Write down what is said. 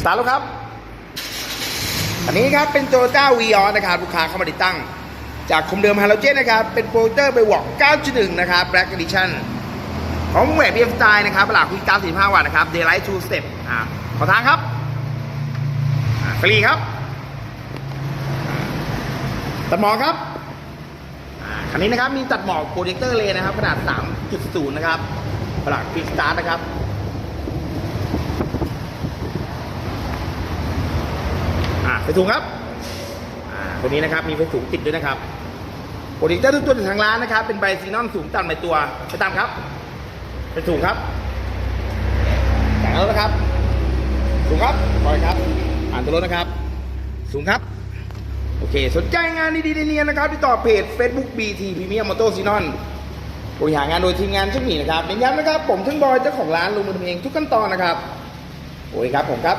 สตาร์ทแล้วครับ อันนี้ครับเป็นโ o โ o ต้าวีออนะครับลูกค้าเข้ามาติดตั้ง จากคมเดิมฮาโลเจนนะครับ เป็นโปรเตอร์ไปวอก9.1 นะครับ Black Edition ของแหวนบีเอ็มสไตล์นะครับหลักคุย95วัตต์นะครับ Daylight Two Step อ่าขอทางครับฟรีครับตัดหมอกครับอ่าคันนี้นะครับมีตัดหมอกโปรเจคเตอร์เลนะครับ ขนาด 3.0 นะครับหลักคุยสตาร์ทนะครับ อ่าไฟสูงครับอ่าตัวนี้นะครับมีไฟสูงติดด้วยนะครับโปรดิกเตอร์ทุกตัวจากทางร้านนะครับ เป็นไบซีนอนสูงต่ำในตัวไปตามครับไฟสูงครับแต่งแล้วนะครับ สูงครับปล่อยครับ อ่านตัวรถนะครับ สูงครับ โอเค สนใจงานดีๆเนียนนะครับที่ต่อเพจ Facebook BT Premium Moto s i n o n บริหารงานโดยทีมงานช่างหมีนะครับเน้นย้ำนะครับ ผมช่างบอยเจ้าของร้านลงมือทำเองทุกขั้นตอนนะครับ โอ้ยครับผมครับ